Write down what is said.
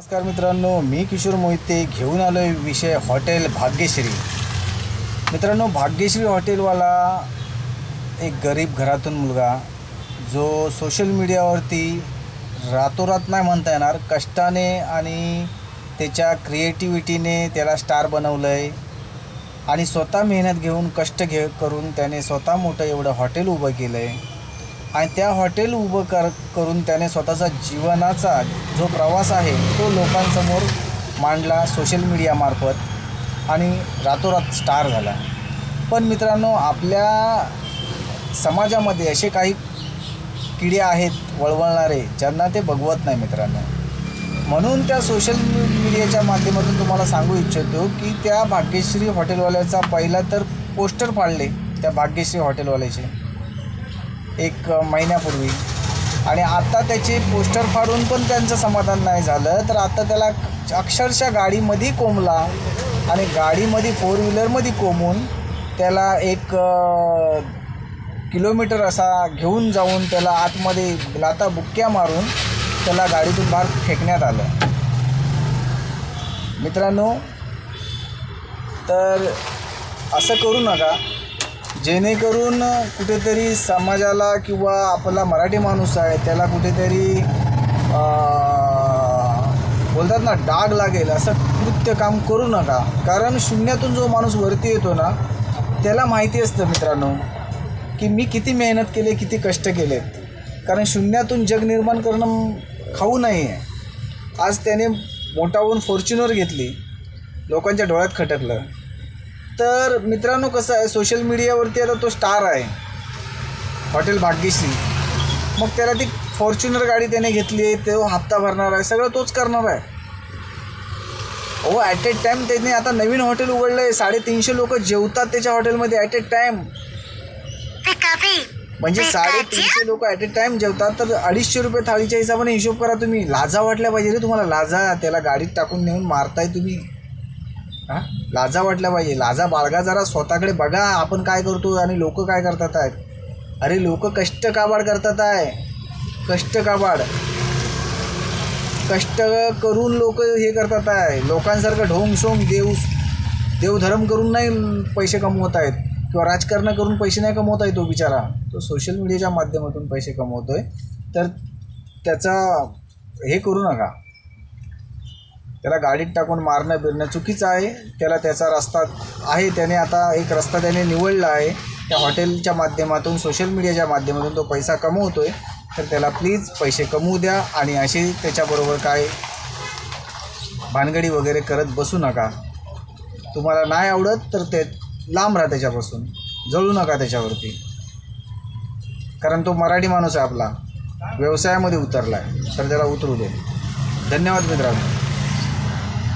नमस्कार मित्रांनो मी किशोर मोहिते घेऊन आलो आहे विषय हॉटेल भाग्यश्री. मित्रांनो भाग्यश्री हॉटेलवाला एक गरीब घरातून मुलगा जो सोशल मीडियावरती रातोरात नाही म्हणता येणार कष्टाने आणि त्याच्या क्रिएटिव्हिटीने त्याला स्टार बनवलं आहे आणि स्वतः मेहनत घेऊन कष्ट घे करून त्याने स्वतः मोठं एवढं हॉटेल उभं केलं आहे आणि त्या हॉटेल उभं कर करून त्याने स्वतःचा जीवनाचा जो प्रवास आहे तो लोकांसमोर मांडला सोशल मीडियामार्फत आणि रातोरात स्टार झाला. पण मित्रांनो आपल्या समाजामध्ये असे काही किडे आहेत वळवळणारे ज्यांना ते बघवत नाही मित्रांनो. म्हणून त्या सोशल मीडियाच्या माध्यमातून तुम्हाला सांगू इच्छितो की त्या भाग्यश्री हॉटेलवाल्याचा पहिला तर पोस्टर फाडले त्या भाग्यश्री हॉटेलवाल्याचे. एक महिन्यापूर्वी. आणि आता त्याचे पोस्टर फाडून पण त्यांचं समाधान नाही झालं. तर आता त्याला अक्षरशः गाडीमध्ये कोंबला आणि गाडीमध्ये फोर व्हीलरमध्ये कोंबून त्याला एक किलोमीटर असा घेऊन जाऊन त्याला आतमध्ये लाता बुक्क्या मारून त्याला गाडीतून बाहेर फेकण्यात आलं. मित्रांनो तर असं करू नका. जेणेकरून कुठेतरी समाजाला किंवा आपला मराठी माणूस आहे त्याला कुठेतरी बोलतात ना डाग लागेल असं कृत्य काम करू नका. कारण शून्यातून जो माणूस वरती येतो ना त्याला माहिती असतं मित्रांनो की मी किती मेहनत केली किती कष्ट केलेत कारण शून्यातून जग निर्माण करणं खाऊ नाही आहे. आज त्याने मोठाहून फॉर्च्युनर घेतली. लोकांच्या डोळ्यात खटकलं. तर मित्रांनो कसं आहे सोशल मीडियावरती आता तो स्टार आहे. हॉटेल भाग्यश्री. मग त्याला ती फॉर्च्युनर गाडी त्याने घेतली आहे तो हप्ता भरणार आहे सगळं तोच करणार आहे. हो ॲट ए टाईम त्याने आता नवीन हॉटेल उघडलं आहे. साडेतीनशे लोक जेवतात त्याच्या हॉटेलमध्ये ॲट ए टाईम म्हणजे साडेतीनशे लोक ॲट ए टाईम जेवतात तर अडीचशे रुपये थाळीच्या हिशोबाने हिशोब करा तुम्ही. लाजा वाटल्या पाहिजे रे तुम्हाला. लाजा त्याला गाडीत टाकून नेऊन मारताय तुम्ही. हां? लाजा वाटल्या पाहिजे लाजा बाळगा जरा स्वतःकडे बघा. आपण काय करतो आणि लोक काय करतात आहेत? अरे लोक कष्ट काबाड करतात आहे. कष्ट काबाड. कष्ट करून लोक हे करतात आहे. लोकांसारखं ढोंग शोंग देव देवधर्म करून नाही पैसे कमवत आहेत. किंवा राजकारण करून पैसे नाही कमवत आहे तो बिचारा. तो सोशल मीडियाच्या माध्यमातून पैसे कमवतो आहे तर त्याचा हे करू नका. त्याला गाडीत टाकून मारणं बिरणं चुकीचं आहे. त्याला त्याचा रस्ता आहे. त्याने आता एक रस्ता त्याने निवडला आहे. त्या हॉटेलच्या माध्यमातून सोशल मीडियाच्या माध्यमातून तो पैसा कमवतो आहे तर त्याला प्लीज पैसे कमवू द्या आणि असे त्याच्याबरोबर काय भानगडी वगैरे करत बसू नका. तुम्हाला नाही आवडत तर ते लांब राहा त्याच्यापासून. जळू नका त्याच्यावरती. कारण तो मराठी माणूस आहे आपला. व्यवसायामध्ये उतरला आहे तर त्याला उतरू दे. धन्यवाद मित्रांनो.